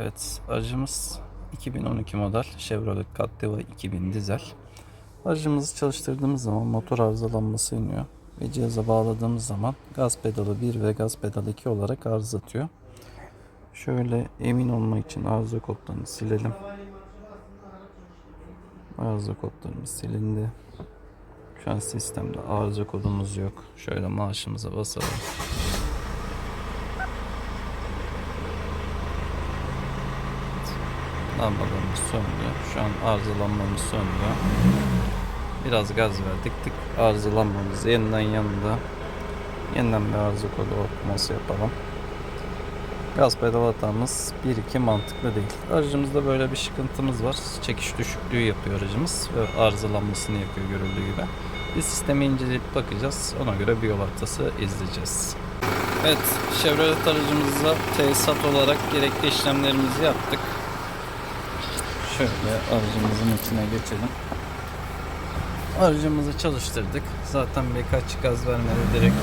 Evet, aracımız 2012 model Chevrolet Captiva 2000 dizel. Aracımızı çalıştırdığımız zaman motor arızalanması iniyor ve cihaza bağladığımız zaman gaz pedalı 1 ve gaz pedalı 2 olarak arıza atıyor. Şöyle emin olmak için arıza kodlarını silelim. Arıza kodlarımız silindi. Şu an sistemde arıza kodumuz yok. Şöyle maaşımıza basalım. Lambalarımız söndü. Şu an arızalanmamız söndü. Biraz gaz verdik. Tık arızalanmamız yeniden yanında. Yeniden bir arıza kodu okuması yapalım. Gaz pedal hatamız 1-2 mantıklı değil. Aracımızda böyle bir sıkıntımız var. Çekiş düşüklüğü yapıyor aracımız ve arızalanmasını yapıyor görüldüğü gibi. Bir sistemi inceleyip bakacağız. Ona göre bir yol haritası izleyeceğiz. Evet, Chevrolet aracımızda tesisat olarak gerekli işlemlerimizi yaptık. Şöyle aracımızın içine geçelim. Aracımızı çalıştırdık. Zaten birkaç gaz vermedi direkt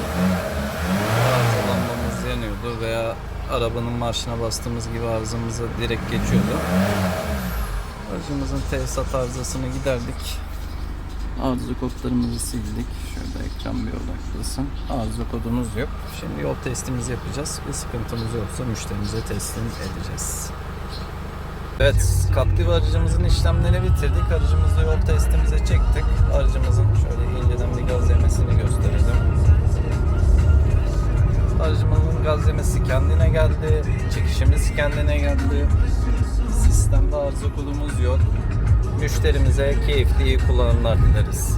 arızalanmamız yanıyordu veya arabanın marşına bastığımız gibi arızamıza direkt geçiyordu. Aracımızın tesisat arızasını giderdik. Arıza kodlarımızı sildik. Şöyle ekran bir odaklasın. Arıza kodumuz yok. Şimdi yol testimizi yapacağız. Bir sıkıntımız yoksa müşterimize teslim edeceğiz. Evet, Captiva aracımızın işlemlerini bitirdik. Aracımızda yol testimize çektik. Aracımızın şöyle inceden bir gaz yemesini gösterelim. Aracımızın gaz yemesi kendine geldi. Çekişimiz kendine geldi. Sistemde arıza kodumuz yok. Müşterimize keyifli iyi kullanımlar dileriz.